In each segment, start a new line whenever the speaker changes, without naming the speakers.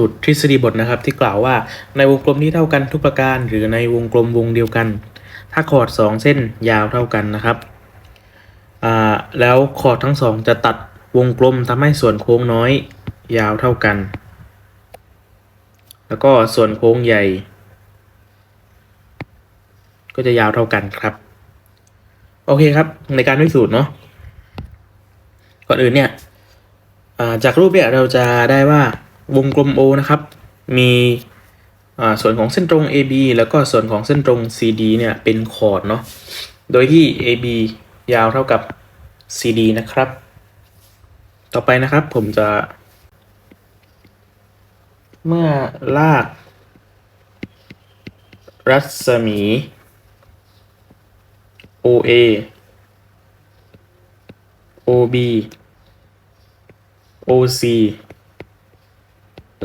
สูตรทฤษฎีบทนะครับ ที่กล่าวว่าในวงกลมที่เท่ากันทุกประการ หรือในวงกลมวงเดียวกัน ถ้าคอร์ดสองเส้นยาวเท่ากันนะครับแล้วคอร์ดทั้งสองจะตัดวงกลมทำให้ส่วนโค้งน้อยยาวเท่ากัน แล้วก็ส่วนโค้งใหญ่ ก็จะยาวเท่ากันครับ โอเคครับในการพิสูจน์เนาะก่อนอื่นเนี่ยจากรูปเนี่ยเราจะได้ว่า วงกลม O นะครับ มีส่วนของเส้นตรง AB แล้วก็ส่วนของเส้นตรง CD เนี่ยเป็นคอร์ดเนาะ โดยที่ AB ยาวเท่ากับ CD นะครับ ต่อไปนะครับผมจะ เมื่อลาก รัศมี OA OB OC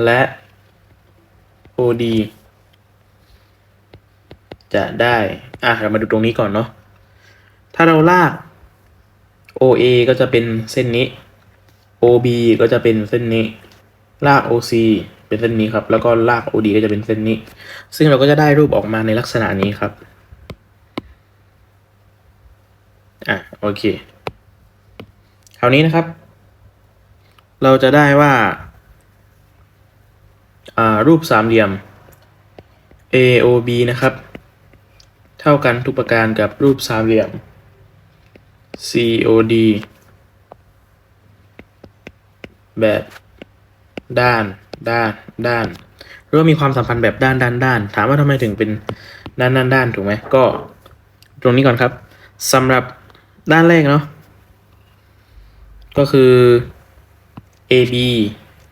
และ OD จะได้ อะเรามาดูตรงนี้ก่อนเนาะ ถ้าเราลาก OA ก็จะเป็นเส้นนี้ OB ก็จะเป็นเส้นนี้ ลาก OC เป็นเส้นนี้ครับ แล้วก็ลาก OD ก็จะเป็นเส้นนี้ ซึ่งเราก็จะได้รูปออกมาในลักษณะนี้ครับ อะโอเค คราวนี้นะครับ เราจะได้ว่า รูปสามเหลี่ยม AOB นะครับ เท่ากันทุกประการกับรูปสามเหลี่ยม COD แบบด้าน ด้าน ด้านหรือว่ามีความสัมพันธ์แบบด้านด้านด้าน ถามว่าทำไมถึงเป็นด้านด้านด้านถูกไหมก็ตรงนี้ก่อนครับสำหรับด้านแรกเนาะก็คือ AB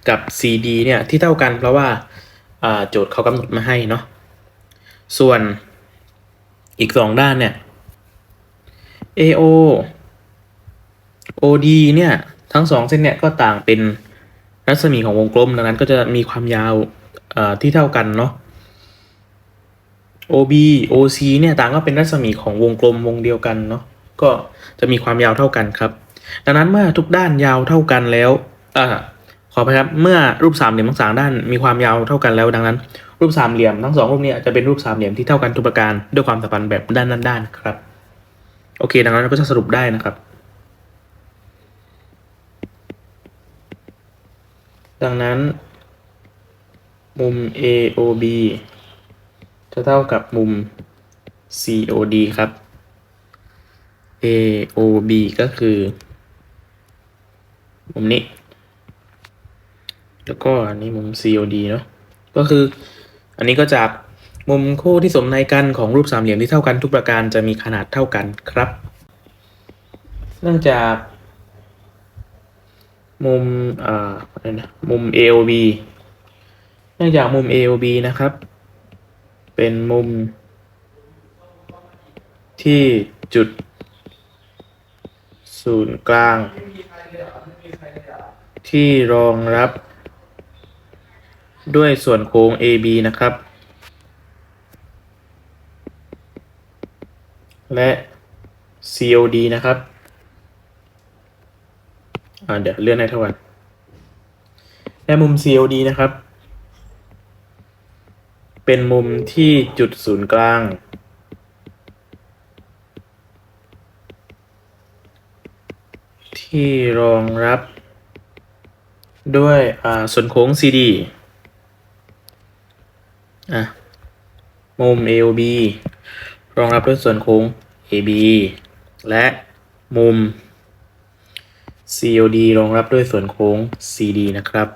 กับ CD เนี่ยที่เท่ากันเพราะว่าโจทย์เขากำหนดมาให้เนาะส่วนอีกสองด้านเนี่ย AO OD เนี่ย ทั้งสองเส้นเนี่ยก็ต่างเป็นรัศมีของวงกลมดังนั้นก็จะมีความยาวที่เท่ากันเนาะ OB OC เนี่ยต่างก็เป็นรัศมีของวงกลมวงเดียวกันเนาะก็จะมีความยาวเท่ากันครับ ดังนั้นเมื่อทุกด้านยาวเท่ากันแล้วอ่า ขอไปครับ เมื่อรูปสามเหลี่ยมทั้งสามด้านมีความยาวเท่ากันแล้วดังนั้น รูปสามเหลี่ยมทั้งสองรูปนี้จะเป็นรูปสามเหลี่ยมที่เท่ากันทุกประการด้วยความสัมพันธ์แบบด้านด้านด้านครับ โอเคดังนั้นเราก็จะสรุปได้นะครับ ดังนั้น มุม AOB จะเท่ากับมุม COD ครับ AOB ก็คือ มุมนี้ แล้วก็อันนี้มุม COD เนาะก็คืออันนี้ก็จากมุมคู่ที่สมในกันของรูปสามเหลี่ยมที่เท่ากันทุกประการจะมีขนาดเท่ากันครับ เนื่องจากมุมอ่าอะไรนะมุม AOB เนื่องจากมุม AOB นะครับ เป็นมุม ที่จุด ศูนย์กลาง ที่รองรับ ด้วยส่วนโค้ง AB นะครับ และ COD นะครับ เดี๋ยวเลื่อนให้เท่ากันและมุม COD นะครับ เป็นมุมที่จุดศูนย์กลาง ที่รองรับด้วยส่วนโค้ง CD อะ มุม AOB รองรับด้วยส่วนโค้ง AB และมุม COD รองรับด้วยส่วนโค้ง CD นะครับ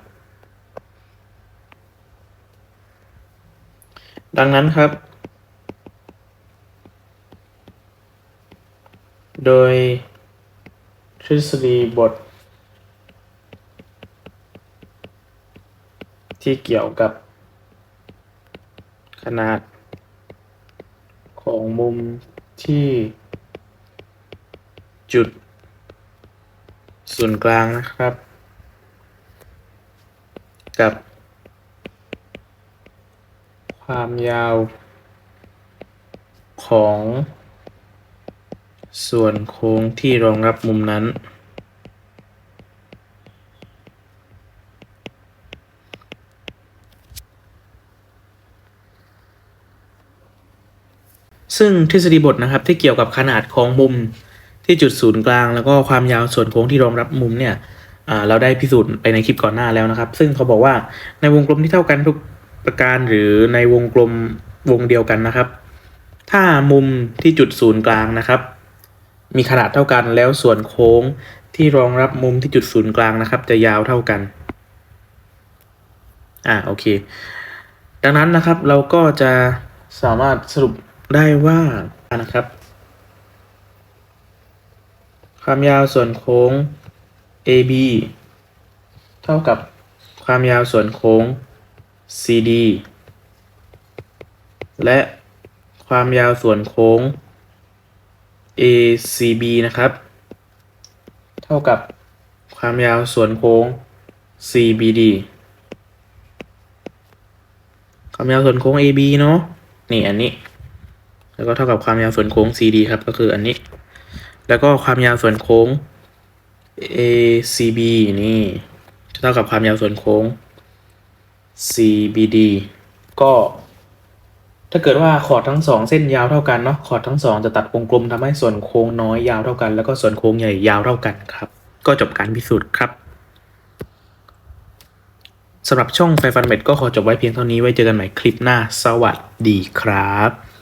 ดังนั้นครับ โดยทฤษฎีบท ที่เกี่ยวกับ นาดของมุมที่จุดศูนย์กลางนะครับ กับ ความยาวของส่วนโค้งที่รองรับมุมนั้น ซึ่งทฤษฎีบทนะครับที่เกี่ยวกับขนาดของมุมที่จุดศูนย์กลาง แล้วก็ความยาวส่วนโค้งที่รองรับมุมเนี่ยเราได้พิสูจน์ไปในคลิปก่อนหน้าแล้วนะครับ ซึ่งเขาบอกว่าในวงกลมที่เท่ากันทุกประการหรือในวงกลมวงเดียวกันนะครับ ถ้ามุมที่จุดศูนย์กลางนะครับ มีขนาดเท่ากันแล้วส่วนโค้งที่รองรับมุมที่จุดศูนย์กลางนะครับ จะยาวเท่ากันอ่าโอเค ดังนั้นนะครับเราก็จะสามารถสรุป ได้ว่านะครับ ความยาวส่วนโค้ง AB เท่ากับความยาวส่วนโค้ง CD และความยาวส่วนโค้ง ACB นะครับ เท่ากับความยาวส่วนโค้ง CBD ความยาวส่วนโค้ง AB เนาะนี่อันนี้ แล้วก็เท่ากับความยาวส่วนโค้ง CD ครับก็คืออันนี้ แล้วก็ความยาวส่วนโค้ง ACB นี่จะเท่ากับความยาวส่วนโค้ง CBD ก็ถ้าเกิดว่าคอดทั้งสองเส้นยาวเท่ากันเนาะคอดทั้งสองจะตัดวงกลมทำให้ส่วนโค้งน้อยยาวเท่ากัน แล้วก็ส่วนโค้งใหญ่ยาวเท่ากันครับ ก็จบการพิสูจน์ครับสำหรับช่องไฟฟันเม็ดก็ขอจบไว้เพียงเท่านี้ไว้เจอกันใหม่คลิปหน้า สวัสดีครับ